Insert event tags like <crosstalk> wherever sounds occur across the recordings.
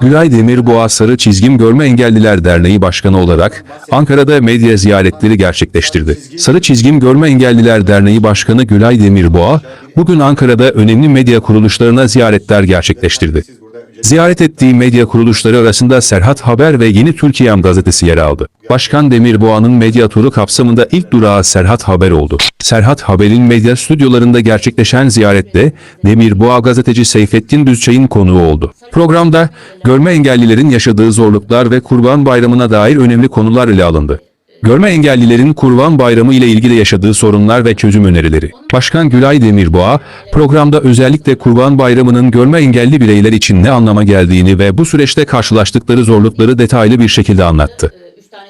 Gülay Demirboğa Sarı Çizgim Görme Engelliler Derneği Başkanı olarak Ankara'da medya ziyaretleri gerçekleştirdi. Sarı Çizgim Görme Engelliler Derneği Başkanı Gülay Demirboğa, bugün Ankara'da önemli medya kuruluşlarına ziyaretler gerçekleştirdi. Ziyaret ettiği medya kuruluşları arasında Serhat Haber ve Yeni Türkiye'm gazetesi yer aldı. Başkan Demirboğa'nın medya turu kapsamında ilk durağı Serhat Haber oldu. Serhat Haber'in medya stüdyolarında gerçekleşen ziyarette Demirboğa gazeteci Seyfettin Düzçay'ın konuğu oldu. Programda görme engellilerin yaşadığı zorluklar ve Kurban Bayramı'na dair önemli konular ele alındı. Görme engellilerin Kurban Bayramı ile ilgili yaşadığı sorunlar ve çözüm önerileri. Başkan Gülay Demirboğa, programda özellikle Kurban Bayramı'nın görme engelli bireyler için ne anlama geldiğini ve bu süreçte karşılaştıkları zorlukları detaylı bir şekilde anlattı.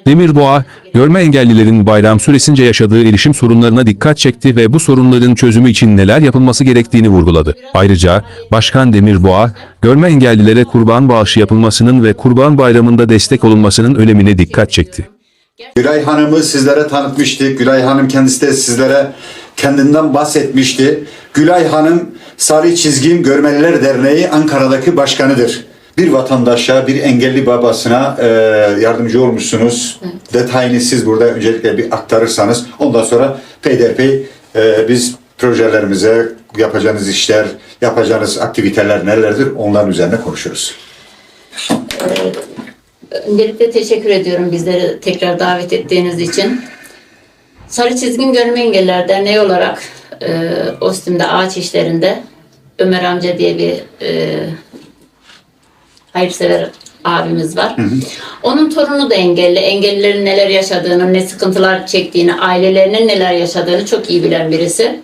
Demirboğa, görme engellilerin bayram süresince yaşadığı erişim sorunlarına dikkat çekti ve bu sorunların çözümü için neler yapılması gerektiğini vurguladı. Ayrıca Başkan Demirboğa, görme engellilere kurban bağışı yapılmasının ve Kurban Bayramı'nda destek olunmasının önemine dikkat çekti. Gülay Hanım'ı sizlere tanıtmıştık. Gülay Hanım kendisi de sizlere kendinden bahsetmişti. Gülay Hanım Sarı Çizgim Görmeliler Derneği Ankara'daki başkanıdır. Bir vatandaşa, bir engelli babasına e, yardımcı olmuşsunuz. Detayını siz burada öncelikle bir aktarırsanız ondan sonra peyderpey e, biz projelerimize, yapacağınız işler, yapacağınız aktiviteler nelerdir onların üzerine konuşuruz. Öncelikle teşekkür ediyorum bizleri tekrar davet ettiğiniz için. Sarı Çizgin Görme Engelliler Derneği olarak e, Ostim'de ağaç işlerinde Ömer amca diye bir e, hayırsever abimiz var. Onun torunu da engelli. Engellilerin neler yaşadığını, ne sıkıntılar çektiğini, ailelerinin neler yaşadığını çok iyi bilen birisi.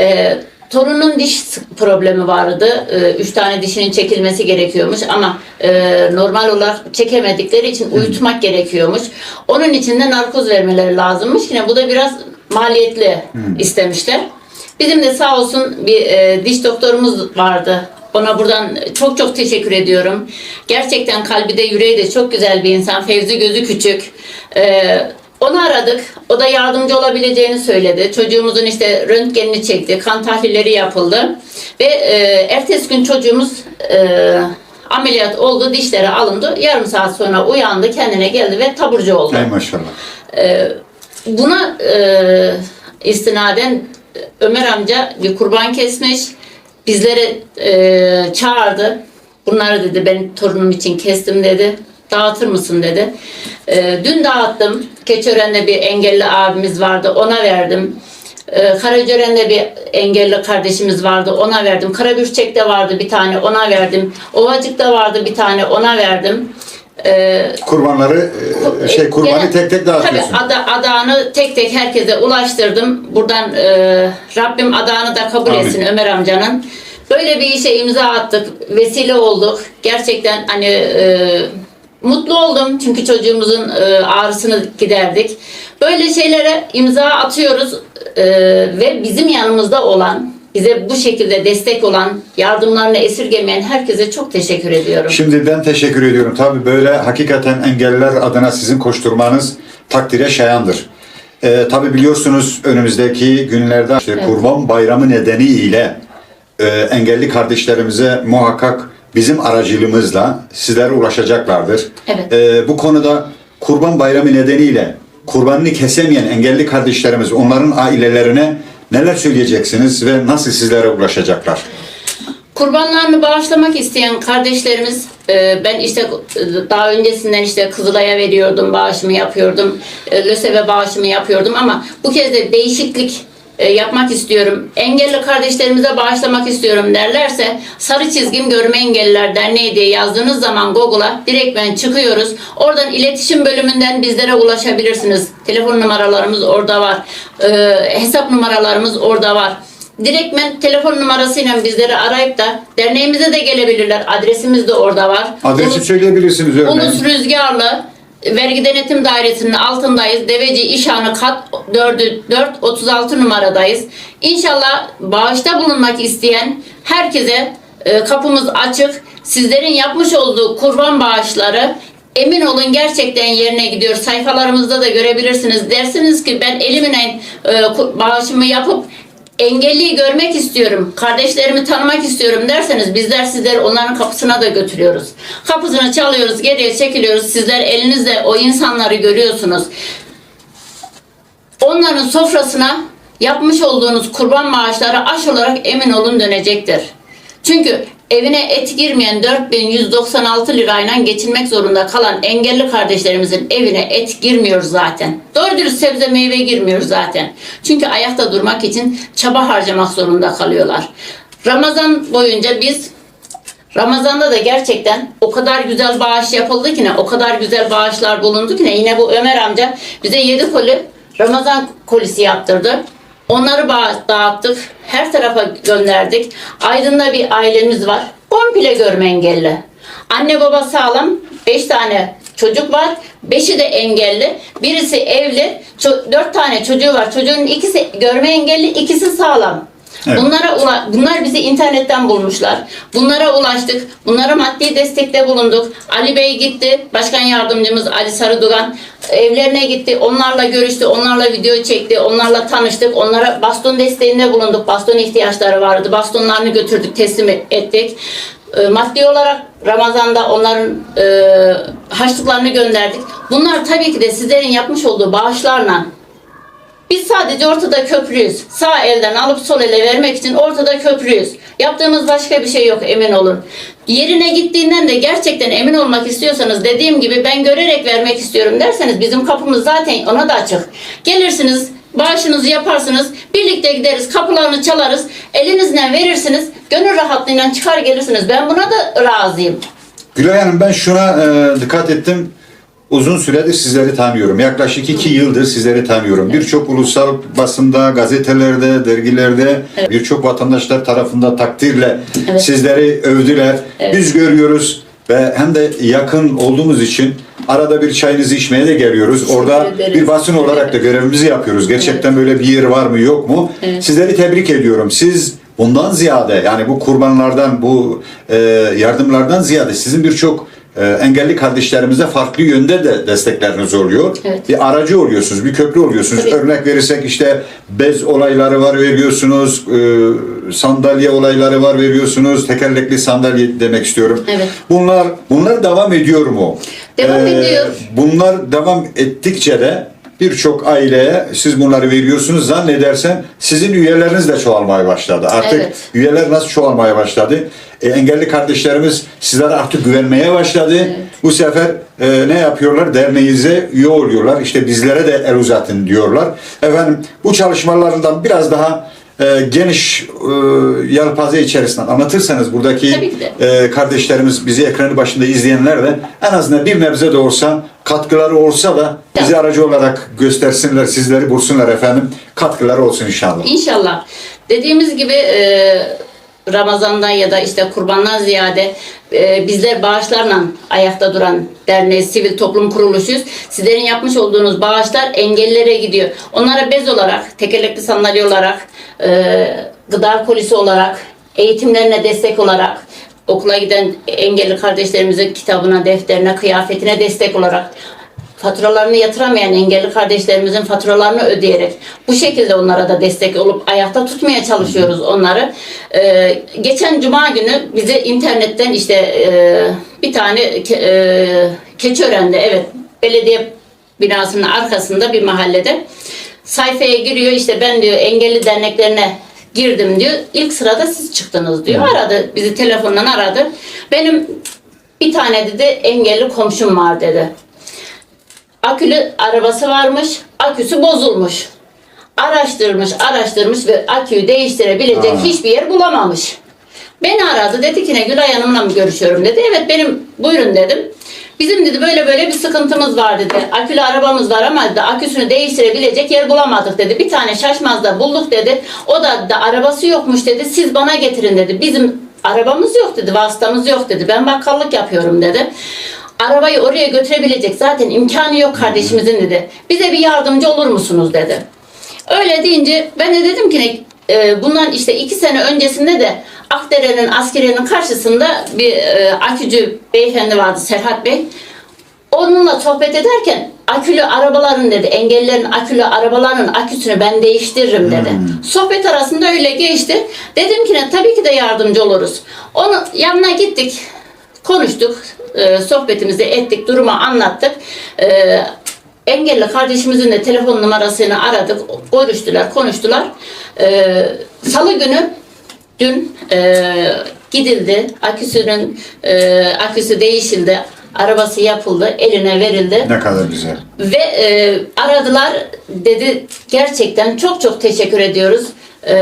E, torunun diş problemi vardı. E, üç tane dişinin çekilmesi gerekiyormuş ama e, normal olarak çekemedikleri için uyutmak gerekiyormuş. Onun için de narkoz vermeleri lazımmış. Yine bu da biraz maliyetli istemişler. Bizim de sağ olsun bir e, diş doktorumuz vardı. Ona buradan çok çok teşekkür ediyorum. Gerçekten kalbi de yüreği de çok güzel bir insan. Fevzi gözü küçük. Ee, onu aradık. O da yardımcı olabileceğini söyledi. Çocuğumuzun işte röntgenini çekti. Kan tahlilleri yapıldı. Ve e, ertesi gün çocuğumuz e, ameliyat oldu. Dişleri alındı. Yarım saat sonra uyandı. Kendine geldi ve taburcu oldu. Ey maşallah. Buna e, istinaden Ömer amca bir kurban kesmiş. Bizleri e, çağırdı. Bunları dedi ben torunum için kestim dedi. Dağıtır mısın dedi. E, dün dağıttım. Keçören'de bir engelli abimiz vardı. Ona verdim. E, Karacören'de bir engelli kardeşimiz vardı. Ona verdim. Karabürçek'te vardı bir tane. Ona verdim. Ovacık'ta vardı bir tane. Ona verdim. E, Kurbanları, e, şey kurbanı Gene- tek tek dağıtıyorsun. Tabii ada, adağını tek tek herkese ulaştırdım. Buradan e, Rabbim adağını da kabul Amin. etsin Ömer amcanın. Böyle bir işe imza attık. Vesile olduk. Gerçekten hani e, mutlu oldum. Çünkü çocuğumuzun e, ağrısını giderdik. Böyle şeylere imza atıyoruz. E, ve bizim yanımızda olan, bize bu şekilde destek olan, yardımlarını esirgemeyen herkese çok teşekkür ediyorum. Şimdi ben teşekkür ediyorum. Tabii böyle hakikaten engelliler adına sizin koşturmanız takdire şayandır. Ee, tabii biliyorsunuz önümüzdeki günlerde işte Kurban Bayramı nedeniyle e, engelli kardeşlerimize muhakkak bizim aracılığımızla sizlere ulaşacaklardır. Evet. Ee, bu konuda Kurban Bayramı nedeniyle kurbanını kesemeyen engelli kardeşlerimiz, onların ailelerine neler söyleyeceksiniz ve nasıl sizlere ulaşacaklar? Kurbanlarını bağışlamak isteyen kardeşlerimiz e, ben işte daha öncesinden işte Kızılay'a veriyordum, bağışımı yapıyordum, e, LÖSEV'e bağışımı yapıyordum ama bu kez de değişiklik yapmak istiyorum. Engelli kardeşlerimize bağışlamak istiyorum derlerse Sarı Çizgim Görme Engelliler Derneği diye yazdığınız zaman Google'a direktmen çıkıyoruz. Oradan iletişim bölümünden bizlere ulaşabilirsiniz. Telefon numaralarımız orada var. E, hesap numaralarımız orada var. Direktmen telefon numarasıyla bizleri arayıp da derneğimize de gelebilirler. Adresimiz de orada var. Adresi Ulus, söyleyebilirsiniz örneğin. Ulus Rüzgarlı Vergi Denetim Dairesi'nin altındayız. Deveci İşhanı kat 4, 4 36 numaradayız. İnşallah bağışta bulunmak isteyen herkese e, kapımız açık. Sizlerin yapmış olduğu kurban bağışları emin olun gerçekten yerine gidiyor. Sayfalarımızda da görebilirsiniz. Dersiniz ki ben elimle e, bağışımı yapıp engelliyi görmek istiyorum, kardeşlerimi tanımak istiyorum derseniz bizler sizleri onların kapısına da götürüyoruz. Kapısını çalıyoruz, geriye çekiliyoruz. Sizler elinizde o insanları görüyorsunuz. Onların sofrasına yapmış olduğunuz kurban maaşları aş olarak emin olun dönecektir. Çünkü evine et girmeyen 4196 lirayla geçinmek zorunda kalan engelli kardeşlerimizin evine et girmiyor zaten. Doğru dürüst sebze meyve girmiyor zaten. Çünkü ayakta durmak için çaba harcamak zorunda kalıyorlar. Ramazan boyunca biz Ramazan'da da gerçekten o kadar güzel bağış yapıldı ki ne, o kadar güzel bağışlar bulundu ki ne. Yine bu Ömer amca bize 7 koli Ramazan kolisi yaptırdı. Onları dağıttık. Her tarafa gönderdik. Aydın'da bir ailemiz var. Komple görme engelli. Anne baba sağlam. 5 tane çocuk var. Beşi de engelli. Birisi evli. 4 tane çocuğu var. Çocuğun ikisi görme engelli, ikisi sağlam. Evet. Bunlara ula- bunlar bizi internetten bulmuşlar. Bunlara ulaştık. Bunlara maddi destekte bulunduk. Ali Bey gitti. Başkan yardımcımız Ali Sarıdugan evlerine gitti. Onlarla görüştü. Onlarla video çekti. Onlarla tanıştık. Onlara baston desteğinde bulunduk. Baston ihtiyaçları vardı. Bastonlarını götürdük, teslim ettik. E, Maddi olarak Ramazan'da onların e, harçlıklarını gönderdik. Bunlar tabii ki de sizlerin yapmış olduğu bağışlarla biz sadece ortada köprüyüz. Sağ elden alıp sol ele vermek için ortada köprüyüz. Yaptığımız başka bir şey yok emin olun. Yerine gittiğinden de gerçekten emin olmak istiyorsanız dediğim gibi ben görerek vermek istiyorum derseniz bizim kapımız zaten ona da açık. Gelirsiniz bağışınızı yaparsınız birlikte gideriz kapılarını çalarız elinizden verirsiniz gönül rahatlığıyla çıkar gelirsiniz ben buna da razıyım. Gülay Hanım ben şuna e, dikkat ettim. Uzun süredir sizleri tanıyorum. Yaklaşık iki yıldır sizleri tanıyorum. Birçok ulusal basında, gazetelerde, dergilerde birçok vatandaşlar tarafından takdirle Evet. sizleri övdüler. Biz görüyoruz ve hem de yakın olduğumuz için arada bir çayınızı içmeye de geliyoruz. Orada bir basın olarak da görevimizi yapıyoruz. Gerçekten böyle bir yer var mı yok mu? Sizleri tebrik ediyorum. Siz bundan ziyade yani bu kurbanlardan, bu e, yardımlardan ziyade sizin birçok e, engelli kardeşlerimize farklı yönde de destekleriniz oluyor. Evet. Bir aracı oluyorsunuz, bir köprü oluyorsunuz. Tabii. Örnek verirsek işte bez olayları var veriyorsunuz, e, sandalye olayları var veriyorsunuz, tekerlekli sandalye demek istiyorum. Evet. Bunlar bunlar devam ediyor mu? Devam ediyor. Bunlar devam ettikçe de birçok aileye siz bunları veriyorsunuz. Zannedersem sizin üyeleriniz de çoğalmaya başladı. Artık Evet. üyeler nasıl çoğalmaya başladı? E, engelli kardeşlerimiz sizlere artık güvenmeye başladı. Bu sefer e, ne yapıyorlar? Derneğinize üye oluyorlar. İşte bizlere de el uzatın diyorlar. Efendim bu çalışmalarından biraz daha e, geniş e, yelpaze içerisinden anlatırsanız buradaki e, kardeşlerimiz bizi ekranı başında izleyenler de en azından bir nebze de olsa katkıları olsa da bizi aracı olarak göstersinler, sizleri bulsunlar efendim. Katkıları olsun inşallah. İnşallah. Dediğimiz gibi e, Ramazan'dan ya da işte kurbandan ziyade e, bizler bağışlarla ayakta duran derneği, sivil toplum kuruluşuyuz. Sizlerin yapmış olduğunuz bağışlar engellilere gidiyor. Onlara bez olarak, tekerlekli sandalye olarak, e, gıda kolisi olarak, eğitimlerine destek olarak, okula giden engelli kardeşlerimizin kitabına, defterine, kıyafetine destek olarak faturalarını yatıramayan engelli kardeşlerimizin faturalarını ödeyerek bu şekilde onlara da destek olup ayakta tutmaya çalışıyoruz onları. Ee, geçen cuma günü bize internetten işte e, bir tane ke, e, Keçiören'de evet belediye binasının arkasında bir mahallede sayfaya giriyor işte ben diyor engelli derneklerine girdim diyor. İlk sırada siz çıktınız diyor. Aradı bizi telefondan aradı. Benim bir tane dedi engelli komşum var dedi. Akülü arabası varmış, aküsü bozulmuş. Araştırmış, araştırmış ve aküyü değiştirebilecek Aa. hiçbir yer bulamamış. Beni aradı, dedi ki ne Gülay Hanım'la mı görüşüyorum dedi. Evet benim, buyurun dedim. Bizim dedi böyle böyle bir sıkıntımız var dedi. Akülü arabamız var ama dedi, aküsünü değiştirebilecek yer bulamadık dedi. Bir tane şaşmazda bulduk dedi. O da, da arabası yokmuş dedi. Siz bana getirin dedi. Bizim arabamız yok dedi, vasıtamız yok dedi. Ben bakkallık yapıyorum dedi. Arabayı oraya götürebilecek zaten imkanı yok kardeşimizin dedi. Bize bir yardımcı olur musunuz dedi. Öyle deyince ben de dedim ki e, bundan işte iki sene öncesinde de Akdere'nin askeriyenin karşısında bir e, akücü beyefendi vardı Serhat Bey. Onunla sohbet ederken akülü arabaların dedi engellilerin akülü arabaların aküsünü ben değiştiririm dedi. Sohbet arasında öyle geçti. Dedim ki ne tabii ki de yardımcı oluruz. Onun yanına gittik. Konuştuk. e, sohbetimizi ettik. Durumu anlattık. E, engelli kardeşimizin de telefon numarasını aradık. Görüştüler, konuştular. E, Salı günü dün e, gidildi. Aküsünün e, aküsü değişildi. Arabası yapıldı, eline verildi. Ne kadar güzel. Ve e, aradılar dedi gerçekten çok çok teşekkür ediyoruz. E,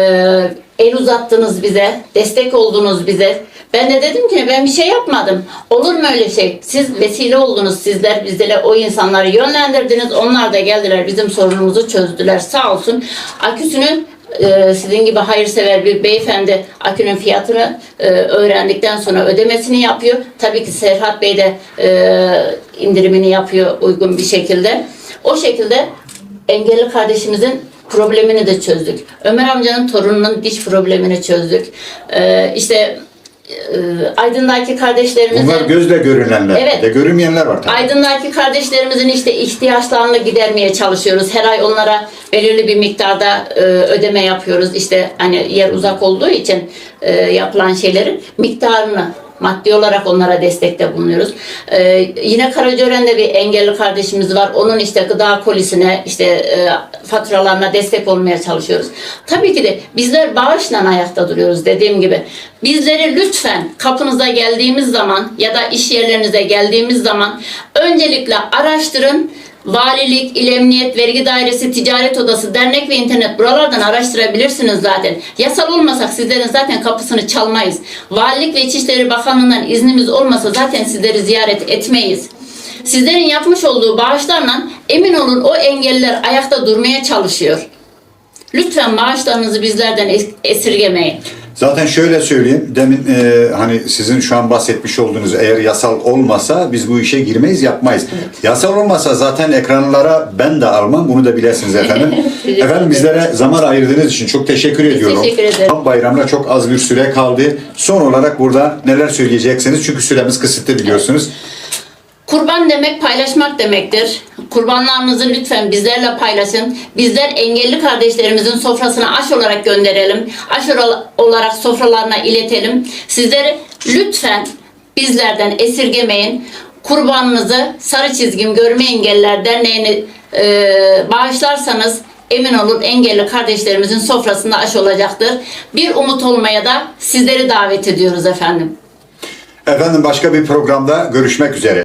el uzattınız bize, destek oldunuz bize. Ben de dedim ki ben bir şey yapmadım. Olur mu öyle şey? Siz vesile oldunuz sizler bizlere o insanları yönlendirdiniz. Onlar da geldiler bizim sorunumuzu çözdüler sağ olsun. Aküsünün e, sizin gibi hayırsever bir beyefendi akünün fiyatını e, öğrendikten sonra ödemesini yapıyor. Tabii ki Serhat Bey de e, indirimini yapıyor uygun bir şekilde. O şekilde engelli kardeşimizin problemini de çözdük. Ömer amcanın torununun diş problemini çözdük. E, işte Aydın'daki kardeşlerimizin Bunlar gözle görünenler. Evet. De görünmeyenler var tabii. Aydın'daki kardeşlerimizin işte ihtiyaçlarını gidermeye çalışıyoruz. Her ay onlara belirli bir miktarda e, ödeme yapıyoruz. İşte hani yer uzak olduğu için e, yapılan şeylerin miktarını maddi olarak onlara destekte bulunuyoruz. E, yine Karacaören'de bir engelli kardeşimiz var. Onun işte gıda kolisine, işte e, faturalarına destek olmaya çalışıyoruz. Tabii ki de bizler bağışla ayakta duruyoruz dediğim gibi. Bizleri lütfen kapınıza geldiğimiz zaman ya da iş yerlerinize geldiğimiz zaman öncelikle araştırın. Valilik, İl Emniyet, Vergi Dairesi, Ticaret Odası, dernek ve internet buralardan araştırabilirsiniz zaten. Yasal olmasak sizlerin zaten kapısını çalmayız. Valilik ve İçişleri Bakanlığı'ndan iznimiz olmasa zaten sizleri ziyaret etmeyiz. Sizlerin yapmış olduğu bağışlarla emin olun o engelliler ayakta durmaya çalışıyor. Lütfen bağışlarınızı bizlerden es- esirgemeyin. Zaten şöyle söyleyeyim. Demin e, hani sizin şu an bahsetmiş olduğunuz eğer yasal olmasa biz bu işe girmeyiz, yapmayız. Yasal olmasa zaten ekranlara ben de almam. Bunu da bilesiniz efendim. <laughs> Efendim bizlere zaman ayırdığınız için çok teşekkür ediyorum. teşekkür ederim. Tam bayramda çok az bir süre kaldı. Son olarak burada neler söyleyeceksiniz? Çünkü süremiz kısıtlı biliyorsunuz. Kurban demek paylaşmak demektir. Kurbanlarınızı lütfen bizlerle paylaşın. Bizler engelli kardeşlerimizin sofrasına aş olarak gönderelim. Aş ola- olarak sofralarına iletelim. Sizleri lütfen bizlerden esirgemeyin. Kurbanınızı Sarı Çizgim Görme Engelliler Derneği'ne e, bağışlarsanız emin olun engelli kardeşlerimizin sofrasında aş olacaktır. Bir umut olmaya da sizleri davet ediyoruz efendim. Efendim başka bir programda görüşmek üzere.